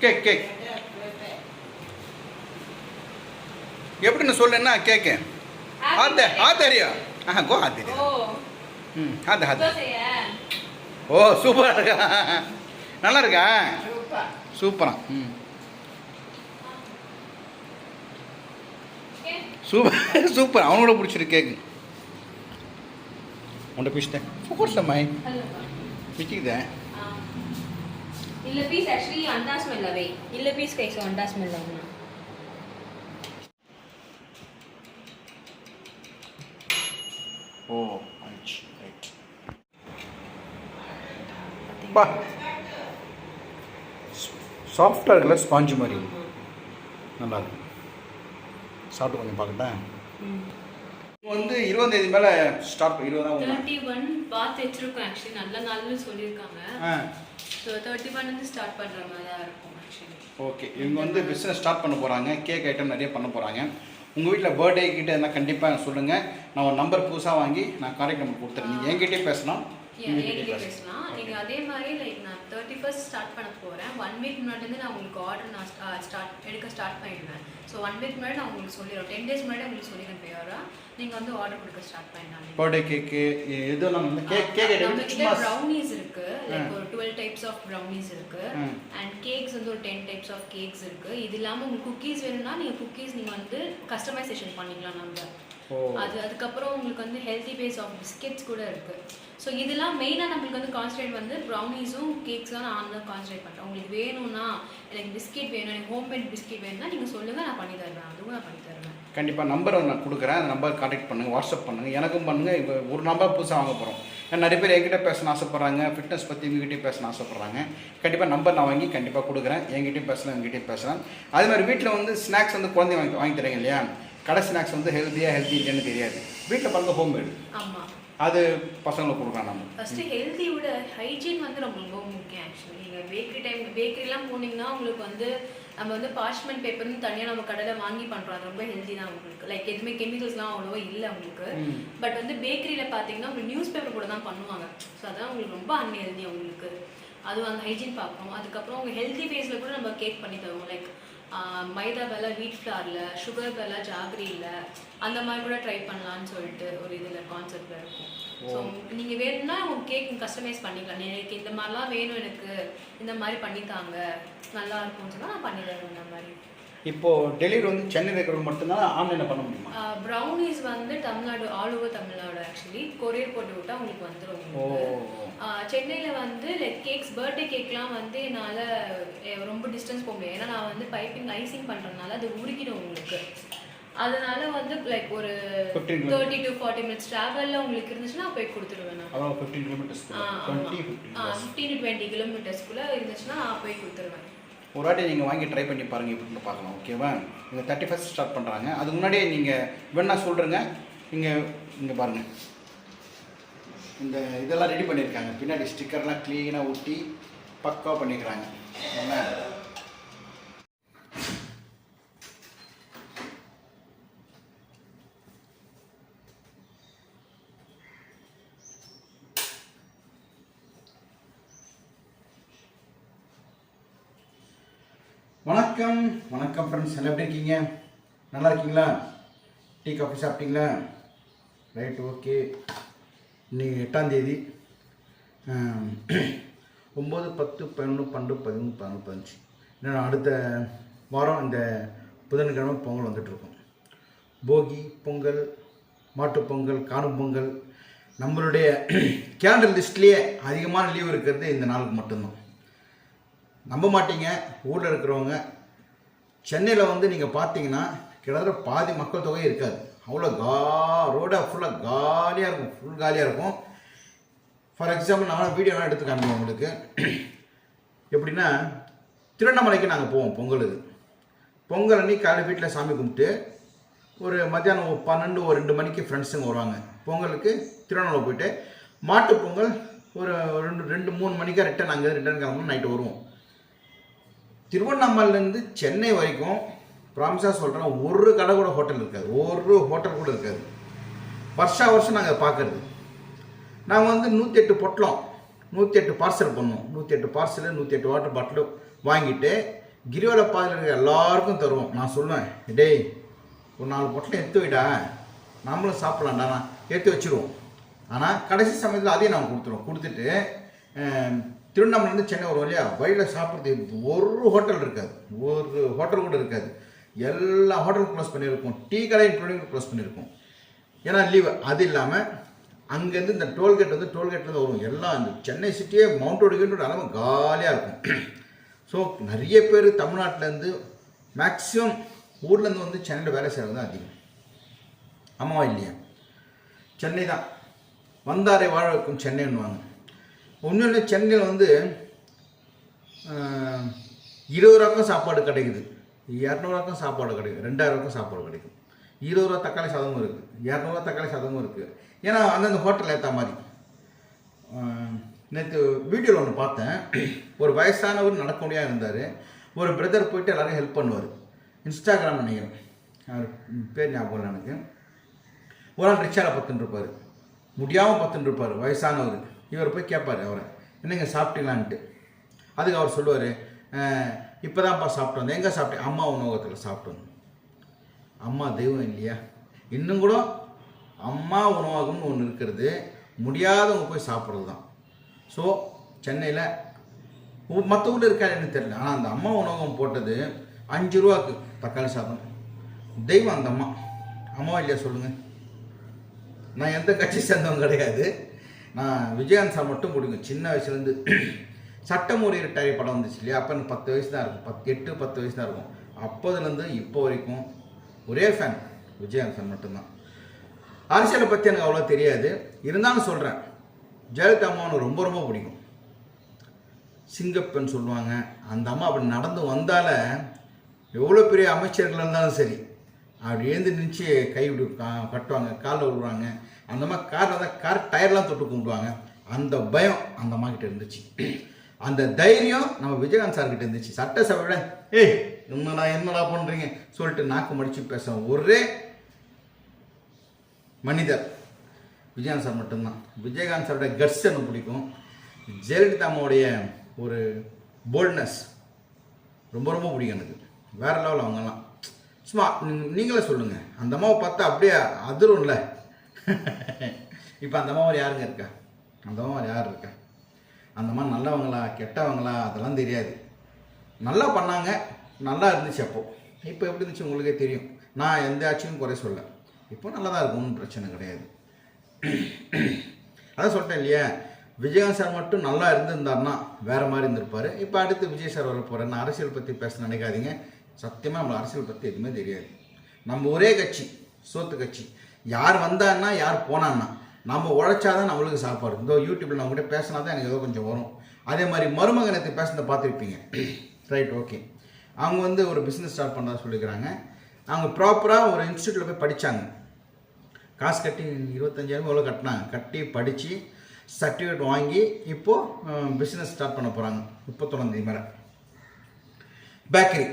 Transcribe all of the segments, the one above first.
Cake cake. எப்படின்னு சொல்லுன்னா கேக்கு. ஆத்த ஆத்தரியா. ஆ கோ ஆத்தரியா. ம் ஆத்த ஆத்த. ஓ சூப்பராக இருக்கா? நல்லா இருக்கா? சூப்பரா. ம். Super super. அவனோட பிடிச்சிருக்கு கேக்கு. உன்ட்ட பிடிச்சிட்டேன் ஃபோர்ஸ் அம்மாய். பிடிச்சிக்குதேன் ಇಲ್ಲ ಪೀಸ್ ಆಕ್ಚುಲಿ ಅಂಡಾ ಸ್ಮೆಲ್ ಅವೇ ಇಲ್ಲ ಪೀಸ್ ಕೈಸು ಅಂಡಾ ಸ್ಮೆಲ್ ಅವನ್ನ ஓ ஆயிடுச்சு ரைட் பா சாஃப்டாக இருக்குல்ல ஸ்பாஞ்சு மாதிரி நல்லா இருக்கு சாப்பிட்டு கொஞ்சம் பார்க்கட்டேன் இப்போ வந்து இருபதாம் தேதி மேலே ஸ்டார்ட் இருபதாம் தேர்ட்டி ஒன் பார்த்து வச்சிருக்கோம் ஆக்சுவலி நல்ல நாள்னு சொல்லியிருக்காங்க ஆ ஸோ தேர்ட்டி ஒன் வந்து ஸ்டார்ட் பண்ணுற மாதிரி தான் இருக்கும் ஆக்சுவலி ஓகே இவங்க வந்து பிஸ்னஸ் ஸ்டார்ட் பண்ண போகிறாங்க கேக் ஐட்டம் நிறைய பண்ண போகிறாங்க உங்கள் வீட்டில் பர்த்டே கிட்ட எதனா கண்டிப்பாக சொல்லுங்கள் நான் ஒரு நம்பர் புதுசாக வாங்கி நான் கான்டாக்ட் நம்பர் கொடுத்துறேன். நீங்கள் என்கிட்டயே பேசலாம் என்கிட்டயே பேசலாம். நீங்கள் அதே மாதிரி லைக் தேர்ட்டி ஃபர்ஸ்ட் ஸ்டார்ட் பண்ண போகிறேன் ஒன் வீக் முன்னாடி நான் உங்களுக்கு ஆர்டர் நான் ஸ்டார்ட் எடுக்க ஸ்டார்ட் பண்ணிடுவேன். ஸோ ஒன் வீக் முன்னாடி நான் உங்களுக்கு சொல்லிடுறேன். டென் டேஸ் முன்னாடி உங்களுக்கு சொல்லிடுறேன் பேரா நீங்கள் வந்து ஆர்டர் கொடுக்க ஸ்டார்ட் பண்ணிடலாம் பர்த்டே கேக்கு எதுவும் வந்து கேக் கேக் ப்ரௌனிஸ் இருக்கு. லைக். ஒரு டுவெல் டைப்ஸ் ஆஃப் ப்ரௌனிஸ் இருக்கு. அண்ட் கேக்ஸ் வந்து ஒரு டென் டைப்ஸ் ஆஃப் கேக்ஸ் இருக்கு. இது இல்லாம உங்களுக்கு குக்கீஸ் வேணும்னா நீங்க குக்கீஸ் நீங்க வந்து கஸ்டமைசேஷன் பண்ணிக்கலாம் நம்ம அது அதுக்கப்புறம் உங்களுக்கு வந்து ஹெல்தி பேஸ் ஆஃப் பிஸ்கெட்ஸ் கூட இருக்கு. ஸோ இதெல்லாம் மெயினாக நம்மளுக்கு வந்து கான்சன்ட்ரேட் வந்து ப்ரௌனிஸும் கேக்ஸும் நான் தான் கான்சன்ட்ரேட் பண்ணுறேன் உங்களுக்கு வேணும்னா எனக்கு பிஸ்கெட் வேணும் எனக்கு ஹோம்மேட் பிஸ்கெட் வேணும்னா நீங்கள் சொல்லுங்கள் நான் பண்ணி தருவேன். அதுவும் நான் பண்ணி தருவேன். கண்டிப்பாக நம்பர் நான் கொடுக்குறேன். அந்த நம்பர் கான்டாக்ட் பண்ணுங்கள் வாட்ஸ்அப் பண்ணுங்கள் எனக்கும் பண்ணுங்கள் இப்போ ஒரு நம்பர் புதுசாக வாங்க போகிறோம் ஏன்னா நிறைய பேர் என்கிட்ட பேசணும் ஆசைப்பட்றாங்க. ஃபிட்னஸ் பற்றி எங்ககிட்டயும் பேசணும் ஆசைப்பட்றாங்க. கண்டிப்பாக நம்பர் நான் வாங்கி கண்டிப்பாக கொடுக்குறேன். என்கிட்டயும் பேசலாம் எங்ககிட்டயும் பேசலாம். அதே மாதிரி வீட்டில் வந்து ஸ்நாக்ஸ் வந்து குழந்தை வாங்கி வாங்கி தரீங்க இல்லையா? கடை ஸ்நாக்ஸ் வந்து ஹெல்த்தியாக ஹெல்த்தி இல்லைன்னு தெரியாது. வீட்டில் பாருங்க ஹோம்மேடு அது பசங்களுக்கு கொடுக்கலாம் நம்ம. ஃபஸ்ட்டு ஹெல்த்தி விட ஹைஜீன் வந்து ரொம்ப ரொம்ப முக்கியம் ஆக்சுவலி நீங்கள் பேக்கரி டைம் பேக்கரிலாம் போனீங்கன்னா உங்களுக்கு வந்து நம்ம வந்து பார்ச்மெண்ட் பேப்பர்னு தனியாக நம்ம கடையில் வாங்கி பண்ணுறோம் அது ரொம்ப ஹெல்த்தி தான் உங்களுக்கு லைக் எதுவுமே கெமிக்கல்ஸ்லாம் அவ்வளோவா இல்லை உங்களுக்கு. பட் வந்து பேக்கரியில் பார்த்தீங்கன்னா உங்களுக்கு நியூஸ் பேப்பர் கூட தான் பண்ணுவாங்க. ஸோ அதான் உங்களுக்கு ரொம்ப அன்ஹெல்தி உங்களுக்கு அது அந்த ஹைஜீன் பார்க்கணும். அதுக்கப்புறம் உங்கள் ஹெல்த்தி ஃபேஸில் கூட நம்ம கேக் பண்ணி தருவோம். லைக் மைதா பதிலாக வீட் ஃப்ளாரில் சுகர் பதிலாக ஜாகரியில் அந்த மாதிரி கூட ட்ரை பண்ணலான்னு சொல்லிட்டு ஒரு இதில் கான்செப்டில் இருக்கும். ஸோ நீங்கள் வேணும்னா உங்கள் கேக் கஸ்டமைஸ் பண்ணிக்கலாம். எனக்கு இந்த மாதிரிலாம் வேணும் எனக்கு இந்த மாதிரி பண்ணித்தாங்க நல்லா இருக்கும்னு சொன்னால் நான் பண்ணி தருவேன் இந்த மாதிரி. இப்போது டெலிவரி வந்து சென்னையில் இருக்கிறவங்க மட்டும்தான் ஆன்லைனில் பண்ண முடியுமா? ப்ரௌனிஸ் வந்து Tamil Nadu all over Tamil Nadu actually courier போட்டு விட்டா உங்களுக்கு வந்துடும் சென்னையில் வந்து லைக் கேக்ஸ் பர்த்டே கேக்லாம் வந்து என்னால் ரொம்ப டிஸ்டன்ஸ் போக முடியாது. ஏன்னா நான் வந்து பைப்பிங் ஐசிங் பண்ணுறதுனால அது உருக்கிடும் உங்களுக்கு. அதனால வந்து லைக் ஒரு 15 minutes. Thirty to forty minutes ட்ராவலில் உங்களுக்கு இருந்துச்சுன்னா போய் கொடுத்துருவேன் நான். ஃபிஃப்டீன் டுவெண்ட்டி டு கிலோமீட்டர்ஸ்க்குள்ளே இருந்துச்சுன்னா நான் போய் கொடுத்துருவேன். ஒரு வாட்டி நீங்கள் வாங்கி ட்ரை பண்ணி பாருங்கள் எப்படின்னு பார்க்கலாம் ஓகேவா நீங்கள் தேர்ட்டி ஃபஸ்ட் ஸ்டார்ட் பண்ணுறாங்க அதுக்கு முன்னாடியே நீங்கள் வேணா சொல்கிறேங்க நீங்கள் இங்கே பாருங்கள் இந்த இதெல்லாம் ரெடி பண்ணியிருக்காங்க. பின்னாடி ஸ்டிக்கர்லாம் க்ளீனாக ஊட்டி பக்காவாக பண்ணிக்கிறாங்க. என்ன? வணக்கம். வணக்கம் ஃப்ரெண்ட்ஸ் எல்லாம் எப்படி இருக்கீங்க? நல்லா இருக்கீங்களா? டீ காஃபி சாப்பிட்டீங்களா? ரைட் ஓகே இன்றைக்கி எட்டாந்தேதி ஒம்பது பத்து பதினொன்று பன்னெண்டு பதிமூணு பதினொன்று பதினஞ்சு. இன்னும் அடுத்த வாரம் இந்த புதன்கிழமை பொங்கல் வந்துட்டுருக்கோம் போகி பொங்கல் மாட்டுப்பொங்கல் காணும் பொங்கல் நம்மளுடைய கேலண்டர் லிஸ்ட்லேயே அதிகமான லீவ் இருக்கிறது இந்த நாளுக்கு மட்டும்தான். நம்ப மாட்டீங்க ஊரில் இருக்கிறவங்க. சென்னையில் வந்து நீங்கள் பார்த்தீங்கன்னா கிட்டத்தட்ட பாதி மக்கள் தொகை இருக்காது. அவ்வளோ கா ரோடாக ஃபுல்லாக காலியாக இருக்கும் ஃபுல் காலியாக இருக்கும். ஃபார் எக்ஸாம்பிள் நானும் வீடியோலாம் எடுத்து காமிப்பேன் உங்களுக்கு. எப்படின்னா திருவண்ணாமலைக்கு நாங்கள் போவோம் பொங்கலுக்கு பொங்கல் அன்னைக்கு காலை வீட்டில் சாமி கும்பிட்டு ஒரு மத்தியானம் ஒரு பன்னெண்டு ஒரு ரெண்டு மணிக்கு ஃப்ரெண்ட்ஸுங்க வருவாங்க. பொங்கலுக்கு திருவண்ணாமலை போயிட்டு மாட்டு பொங்கல் ஒரு ரெண்டு ரெண்டு மூணு மணிக்கா ரிட்டன் அங்கே ரிட்டர்ன் கிளம்பணும் நைட்டு வருவோம். திருவண்ணாமலைலேருந்து சென்னை வரைக்கும் ப்ராமிஸாக சொல்கிறேன் ஒரு கடை கூட ஹோட்டல் இருக்காது. ஒரு ஹோட்டல் கூட இருக்காது. வருஷா வருஷம் நாங்கள் பார்க்குறது. நாங்கள் வந்து நூற்றி எட்டு பொட்டலம் நூற்றி எட்டு பார்சல் பண்ணோம். நூற்றி எட்டு பார்சலு நூற்றி எட்டு வாட்டர் பாட்டிலு வாங்கிட்டு கிரிவல பாதையில் இருக்கிற எல்லாருக்கும் தருவோம். நான் சொல்லுவேன் டேய் ஒரு நாலு பொட்டலம் எடுத்து வைடா. நம்மளும் சாப்பிட்லாம்டா நான். எடுத்து வச்சுருவோம். ஆனால் கடைசி சமயத்தில் அதையும் நாங்கள் கொடுத்துருவோம். கொடுத்துட்டு திருவண்ணாமலேருந்து சென்னை வரும் வழியா வழியில் சாப்பிட்றது ஒரு ஹோட்டல் இருக்காது. ஒரு ஹோட்டல் கூட இருக்காது. எல்லா ஹோட்டலும் க்ளோஸ் பண்ணியிருக்கோம் டீ கடை இன்க்ளூடிங் க்ளோஸ் பண்ணியிருக்கோம் ஏன்னா லீவு அது இல்லாமல் அங்கேருந்து இந்த டோல்கேட் வந்து டோல்கேட்லேருந்து வரும். எல்லாம் இந்த சென்னை சிட்டியே மவுண்ட் ரோடு அளவு காலியாக இருக்கும். ஸோ நிறைய பேர் தமிழ்நாட்டிலேருந்து மேக்ஸிமம் ஊர்லேருந்து வந்து சென்னையில் வேலை செய்கிறது தான் அதிகம். ஆமாவா இல்லையா? சென்னை தான். வந்தாரை வாழ வைக்கும் சென்னைன்னுவாங்க. இல்லை சென்னையில் வந்து இருபது ரூபாய்க்கும் சாப்பாடு கிடைக்குது. இரநூறுவாக்கும் சாப்பாடு கிடைக்கும். ரெண்டாயிரம் சாப்பாடு கிடைக்கும். இருபது ரூபா தக்காளி சாதமும் இருக்குது இரநூறுவா தக்காளி சாதமும் இருக்குது ஏன்னா அந்தந்த ஹோட்டலில் ஏற்ற மாதிரி. நேற்று வீடியோவில் ஒன்று பார்த்தேன். ஒரு வயசானவர் நடக்க முடியாது இருந்தார். ஒரு பிரதர் போயிட்டு எல்லோரும் ஹெல்ப் பண்ணுவார். இன்ஸ்டாகிராம் நினைக்கிறேன். அவர் பேர் ஞாபகம் இல்லை எனக்கு. ஒரு நாள் ரிக்ஷாவில் பத்துன்னு இருப்பார் முடியாமல் பத்துன்னு இருப்பார் வயசானவர். இவர் போய் கேட்பார் அவரை. என்னங்க சாப்பிட்டீங்களான்ட்டு. அதுக்கு அவர் சொல்லுவார் இப்போ தான்ப்பா சாப்பிட்டு வந்தேன். எங்கே சாப்பிட்டேன்? அம்மா உணவகத்தில் சாப்பிட்டு வந்தேன். அம்மா தெய்வம் இல்லையா? இன்னும் கூட அம்மா உணவகம்னு ஒன்று இருக்கிறது முடியாதவங்க போய் சாப்பிட்றது தான் ஸோ சென்னையில் மற்ற ஊரில் இருக்காது எனக்கு தெரியல. ஆனால் அந்த அம்மா உணவகம் போட்டது அஞ்சு ரூபாக்கு தக்காளி சாதம். தெய்வம் அந்த அம்மா. அம்மாவா இல்லையா? சொல்லுங்கள் நான் எந்த கட்சி சேர்ந்தவன் கிடையாது. நான் விஜயகாந்த் சார் மட்டும் பிடிக்கும் சின்ன வயசுலேருந்து சட்டம் ஒரு இரட்டை படம் வந்துச்சு இல்லையா? அப்போ எனக்கு பத்து வயசு தான் இருக்கும். பத்து எட்டு பத்து வயசு தான் இருக்கும். அப்போதுலேருந்து இப்போ வரைக்கும் ஒரே ஃபேன் விஜயகாந்த் ஃபேன் மட்டும்தான். அரசியலை பற்றி எனக்கு அவ்வளோ தெரியாது. இருந்தாலும் சொல்கிறேன் ஜெயலலிதா அம்மா ரொம்ப ரொம்ப பிடிக்கும். சிங்கப்பெண் சொல்லுவாங்க. அந்த அம்மா அப்படி நடந்து வந்தால எவ்வளோ பெரிய அமைச்சர்கள் இருந்தாலும் சரி அப்படி எழுந்து நினச்சி கை விடு கா- கட்டுவாங்க காலில் விடுவாங்க அந்த மாதிரி காரில் தான் கார் டயர்லாம் தொட்டு கும்பிடுவாங்க. அந்த பயம் அந்த அம்மா கிட்ட இருந்துச்சு. அந்த தைரியம் நம்ம விஜயகாந்த் சார் கிட்ட இருந்துச்சு சட்டசபையோட ஏய் என்னடா என்னடா பண்ணுறீங்க சொல்லிட்டு நாக்கு மடிச்சு பேச ஒரே மனிதர் விஜயகாந்த் சார் மட்டும்தான். விஜயகாந்த் சாரோட கட்ஸ் எனக்கு பிடிக்கும். ஜெயலலிதா அம்மாவுடைய ஒரு போல்ட்னஸ் ரொம்ப ரொம்ப பிடிக்கும் எனக்கு. வேற லெவல் அவங்கெல்லாம். சும்மா நீங்களே சொல்லுங்கள் அந்த அம்மாவை பார்த்தா அப்படியே அதிரும்ல. இப்போ அந்த அம்மாவை யாருங்க இருக்கா? அந்த அம்மாவை யார் இருக்கா? அந்த மாதிரி நல்லவங்களா கெட்டவங்களா அதெல்லாம் தெரியாது. நல்லா பண்ணாங்க நல்லா இருந்துச்சு அப்போது இப்போ எப்படி இருந்துச்சு உங்களுக்கே தெரியும். நான் எந்த ஆட்சியும் குறை சொல்ல. இப்போ நல்லா தான் இருக்கும் ஒன்றும் பிரச்சனை கிடையாது. அதான் சொல்லிட்டேன் இல்லையா? விஜயகாந்த் சார் மட்டும் நல்லா இருந்திருந்தாருன்னா வேறு மாதிரி இருந்திருப்பார். இப்போ அடுத்து விஜய் சார் வர போகிறேன் நான் அரசியல் பற்றி பேச நினைக்காதீங்க. சத்தியமாக நம்மளை அரசியல் பற்றி எதுவுமே தெரியாது. நம்ம ஒரே கட்சி சோத்து கட்சி. யார் வந்தான்னா யார் போனான்னா நம்ம உழைச்சாதான் நம்மளுக்கு சாப்பாடு. இந்த யூடியூப்பில் நம்ம கூட பேசினா தான் எனக்கு ஏதோ கொஞ்சம் வரும். அதே மாதிரி மருமகனத்தை பேசுனதை பார்த்துருப்பீங்க. ரைட் ஓகே அவங்க வந்து ஒரு பிஸ்னஸ் ஸ்டார்ட் பண்ணதா சொல்லிக்கிறாங்க. அவங்க ப்ராப்பராக ஒரு இன்ஸ்டியூட்டில் போய் படித்தாங்க காசு கட்டி இருபத்தஞ்சாயிரம் எவ்வளோ கட்டினாங்க. கட்டி படித்து சர்டிஃபிகேட் வாங்கி இப்போது பிஸ்னஸ் ஸ்டார்ட் பண்ண போகிறாங்க முப்பத்தொன்னாந்தேதி மேலே. பேக்கரி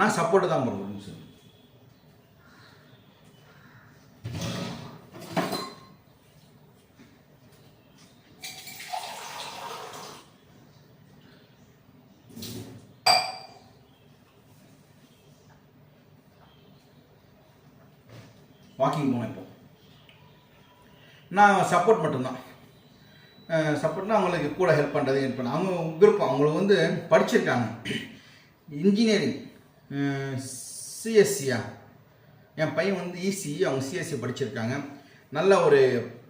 நான் சப்போர்ட்டு தான் பண்ணுறேன் வாக்கிங் போனேன் இப்போ. நான் சப்போர்ட் மட்டும்தான். சப்போர்ட்னா அவங்களுக்கு கூட ஹெல்ப் பண்ணுறது ஹெல்ப் பண்ண. அவங்க விருப்பம். அவங்களுக்கு வந்து படிச்சிருக்காங்க. இன்ஜினியரிங் சிஎஸ்சியா என் பையன் வந்து இசி அவங்க சிஎஸ்சி படிச்சிருக்காங்க. நல்ல ஒரு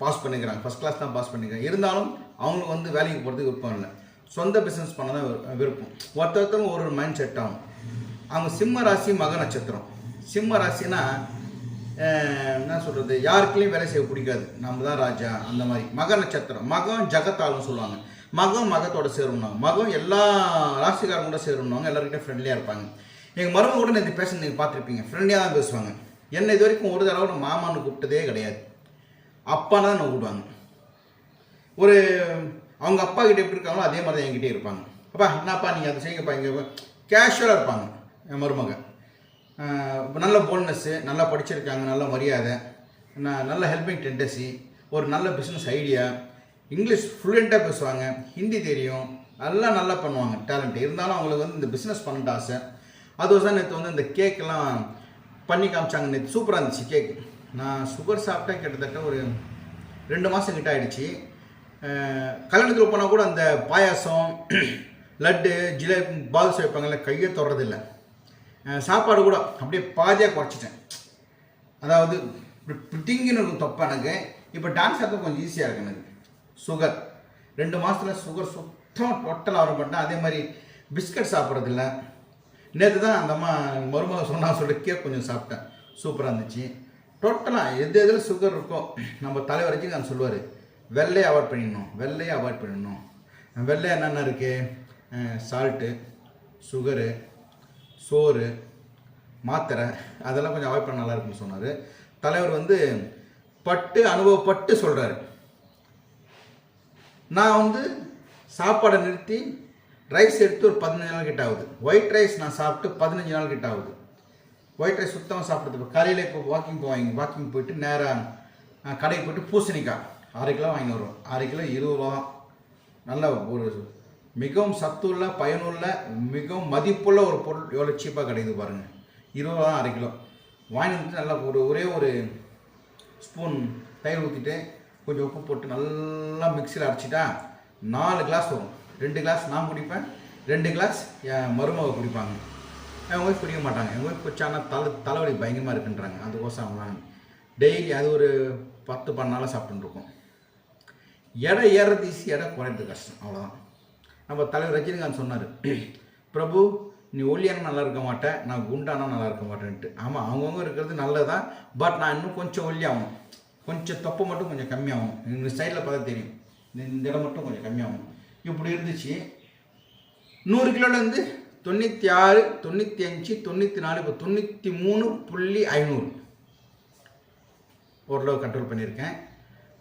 பாஸ் பண்ணிக்கிறாங்க. ஃபஸ்ட் கிளாஸ் தான் பாஸ் பண்ணிக்கிறாங்க. இருந்தாலும் அவங்களுக்கு வந்து வேலைக்கு போகிறதுக்கு விருப்பம் இல்லை. சொந்த பிஸ்னஸ் பண்ண தான் விருப்பம். ஒருத்தொருத்தவங்க ஒரு ஒரு மைண்ட் செட் ஆகும். அவங்க சிம்ம ராசி மக நட்சத்திரம். சிம்ம ராசினா என்ன சொல்கிறது யாருக்குலேயும் வேலை செய்ய பிடிக்காது. நம்ம தான் ராஜா அந்த மாதிரி. மக நட்சத்திரம். மகம் ஜகத்தாலும் சொல்லுவாங்க. மகம் மகத்தோட சேரும்னாங்க மகம் எல்லா ராசிக்காரங்க கூட சேரும்னாங்க எல்லாருக்கிட்டையும் ஃப்ரெண்ட்லியாக இருப்பாங்க. எங்கள் மருமக கூட நேற்று பேச நீங்கள் பார்த்துருப்பீங்க. ஃப்ரெண்ட்லியாக தான் பேசுவாங்க. என்னை இது வரைக்கும் ஒரு தடவை நான் மாமான்னு கூப்பிட்டதே கிடையாது. அப்பானா தான் நான் கூப்பிடுவாங்க. ஒரு அவங்க அப்பா கிட்ட எப்படி இருக்காங்களோ அதே மாதிரி தான் என்கிட்டே இருப்பாங்க. அப்பா என்னப்பா நீங்கள் அதை செய்யுங்கப்பா இங்கே கேஷுவலாக இருப்பாங்க. என் மருமகன் நல்ல போல்னஸ்ஸு நல்லா படிச்சிருக்காங்க நல்ல மரியாதை நான் நல்ல ஹெல்பிங் டெண்டசி ஒரு நல்ல பிஸ்னஸ் ஐடியா இங்கிலீஷ் ஃப்ளூயண்ட்டாக பேசுவாங்க ஹிந்தி தெரியும் எல்லாம் நல்லா பண்ணுவாங்க டேலண்ட் இருந்தாலும் அவங்களுக்கு வந்து இந்த பிஸ்னஸ் பண்ணிட்டு ஆசை. அது தான் நேற்று வந்து இந்த கேக்கெல்லாம் பண்ணி காமிச்சாங்க நேற்று சூப்பராக இருந்துச்சு கேக் நான் சுகர் சாப்பிட்டா கிட்டத்தட்ட ஒரு ரெண்டு மாதம் கிட்ட ஆகிடுச்சு கல்யாணத்தில் கல்யாணத்துக்கு போனால் கூட அந்த பாயாசம் லட்டு ஜிலேபி பால்ஸ் வைப்பாங்கல்ல கையை தொடரதில்லை சாப்பாடு கூட அப்படியே பாதியாக குறைச்சிட்டேன். அதாவது திங்கின்னு இருக்கும் தப்பு எனக்கு. இப்போ டான்ஸ் ஆடுறது கொஞ்சம் ஈஸியாக இருக்கு எனக்கு. சுகர் ரெண்டு மாதத்தில் சுகர் சுத்தமாக டோட்டல் ஆர்டர் பண்ணேன் அதே மாதிரி பிஸ்கட் சாப்பிட்றதில்ல. நேற்று தான் அந்த அம்மா மருமக சொன்னா சொல்லி கேக் கொஞ்சம் சாப்பிட்டேன். சூப்பராக இருந்துச்சு. டோட்டலாக எது எதில் சுகர் இருக்கோ நம்ம தலைவரைக்கும் நான் சொல்லுவார் வெள்ளையை அவாய்ட் பண்ணிடணும். வெள்ளையை அவாய்ட் பண்ணிடணும் வெள்ளை என்னென்ன இருக்குது சால்ட்டு சுகரு சோறு மாத்திரை அதெல்லாம் கொஞ்சம் அவாய்ட் பண்ண நல்லா இருக்குன்னு சொன்னார். தலைவர் வந்து பட்டு அனுபவப்பட்டு சொல்கிறாரு நான் வந்து சாப்பாடை நிறுத்தி ரைஸ் எடுத்து ஒரு பதினஞ்சு நாள் கிட்ட ஆகுது. ஒயிட் ரைஸ் நான் சாப்பிட்டு பதினஞ்சு நாள் கிட்ட ஆகுது. ஒயிட் ரைஸ் சுத்தமாக சாப்பிட்றது இப்போ காலையில் இப்போ வாக்கிங் போவாங்க. வாக்கிங் போயிட்டு நேராக கடைக்கு போயிட்டு பூசணிக்காய் அரை கிலோ வாங்கி வருவோம். அரை கிலோ இருபது ரூபா. நல்ல ஒரு மிகவும் சத்துள்ள பயனுள்ள மிகவும் மதிப்புள்ள ஒரு பொருள் எவ்வளோ சீப்பாக கிடைக்குது பாருங்கள் இருபது ரூபா அரை கிலோ. வாங்கிட்டு வந்து நல்லா ஒரு ஒரே ஒரு ஸ்பூன் தயிர் ஊற்றிட்டு கொஞ்சம் உப்பு போட்டு நல்லா மிக்சியில் அரைச்சிட்டா நாலு கிளாஸ் வரும். ரெண்டு கிளாஸ் நான் குடிப்பேன் ரெண்டு கிளாஸ் என் மருமக குடிப்பாங்க. என் ஒய்ஃப் குடிக்க மாட்டாங்க. என் ஒய்ஃப் குடிச்சாங்கன்னா தலை தலைவலி பயங்கரமாக இருக்குன்றாங்க. அது அவங்க டெய்லி அது ஒரு பத்து பன்னாலும் சாப்பிட்டுட்டு எடை ஏறது ஈஸி எடை குறையிறது கஷ்டம். அவ்வளோதான் நம்ம தலைவர் ரஜினிகாந்த் சொன்னார் பிரபு நீ ஒல்லியானா நல்லா இருக்க மாட்டேன் நான் குண்டானா நல்லா இருக்க மாட்டேன்ட்டு. ஆமாம் அவங்கவுங்க இருக்கிறது நல்லதான் பட் நான் இன்னும் கொஞ்சம் ஒல்லியாகணும். கொஞ்சம் தொப்பை மட்டும் கொஞ்சம் கம்மியாகும் இந்த சைடில் பார்த்தா தெரியும். இந்த இடம் மட்டும் கொஞ்சம் கம்மியாகும் இப்படி இருந்துச்சு. நூறு கிலோலேருந்து தொண்ணூற்றி ஆறு தொண்ணூற்றி அஞ்சு தொண்ணூற்றி நாலு இப்போ தொண்ணூற்றி மூணு புள்ளி ஐநூறு. ஓரளவு கண்ட்ரோல் பண்ணியிருக்கேன்.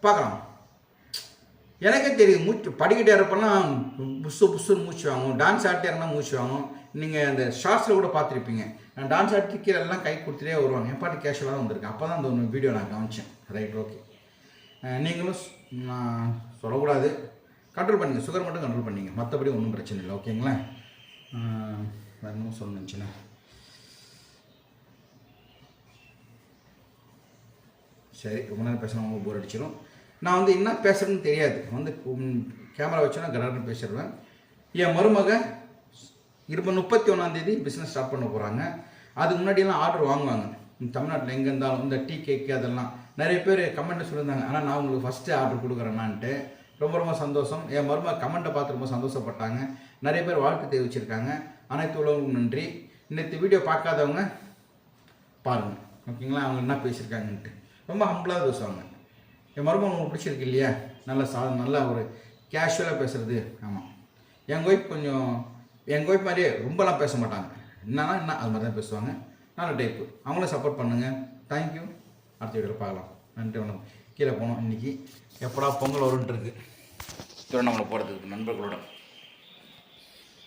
பார்க்கலாம். எனக்கே தெரியுது மூச்சு படிக்கிட்டே இருப்பெல்லாம் புஸ்ஸு புஸ்ஸுன்னு மூச்சு வாங்கும் டான்ஸ் ஆடிட்டே இருந்தால் மூச்சு வாங்கும். நீங்கள் அந்த ஷார்ட்ஸில் கூட பார்த்துருப்பீங்க. நான் டான்ஸ் ஆடிட்டு கீழே எல்லாம் கை கொடுத்துட்டே வருவாங்க. என் பாட்டு கேஷுவலாக தான் வந்திருக்கேன் அப்போ தான் அந்த ஒன்று வீடியோ நான் கவனித்தேன் ரைட் ஓகே நீங்களும் நான் சொல்லக்கூடாது. கண்ட்ரோல் பண்ணுங்கள் சுகர் மட்டும் கண்ட்ரோல் பண்ணிங்க. மற்றபடி ஒன்றும் பிரச்சனை இல்லை. ஓகேங்களா அஹ், வேற சரி ரொம்ப நேரம் பேசினா ரொம்ப போர் அடிச்சிடும் நான் வந்து என்ன பேசுகிறேன்னு தெரியாது. வந்து கேமரா வச்சோன்னா கடற்கரை பேசிடுவேன். என் மருமக இருபது முப்பத்தி ஒன்றாந்தேதி பிஸ்னஸ் ஸ்டார்ட் பண்ண போகிறாங்க அதுக்கு முன்னாடியெல்லாம் ஆர்டர் வாங்குவாங்க. தமிழ்நாட்டில் எங்கே இருந்தாலும் இந்த டீ கேக்கு அதெல்லாம் நிறைய பேர் கமெண்ட்டை சொல்லியிருந்தாங்க. ஆனால் நான் உங்களுக்கு ஃபஸ்ட்டு ஆர்டர் கொடுக்குறேன்னான்ட்டு ரொம்ப ரொம்ப சந்தோஷம். என் மருமக கமெண்ட்டை பார்த்து ரொம்ப சந்தோஷப்பட்டாங்க. நிறைய பேர் வாழ்த்து தெரிவிச்சிருக்காங்க. அனைத்து உலகம் நன்றி. இன்னைக்கு வீடியோ பார்க்காதவங்க பாருங்கள் ஓகேங்களா? அவங்க என்ன பேசியிருக்காங்கன்ட்டு. ரொம்ப ஹம்பிளாக பேசுவாங்க. என் மருமகன் உங்களுக்கு பிடிச்சிருக்கு இல்லையா? நல்ல சா நல்லா ஒரு கேஷுவலாக பேசுகிறது ஆமாம் என் ஒய்ஃப் கொஞ்சம் எங்கள் ஒய்ஃப் மாதிரியே ரொம்பலாம் பேச மாட்டாங்க. என்னன்னா என்ன அது மாதிரி தான் பேசுவாங்க. நல்ல டைப்பு அவங்களும் சப்போர்ட் பண்ணுங்கள் தேங்க்யூ அடுத்த வீடியோவில் பார்க்கலாம். நன்றி வணக்கம். கீழே போனோம். இன்னைக்கு எப்படா பொங்கல் வருன்ட்டுருக்கு திருவண்ணாமலை போகிறதுக்கு நண்பர்களோட.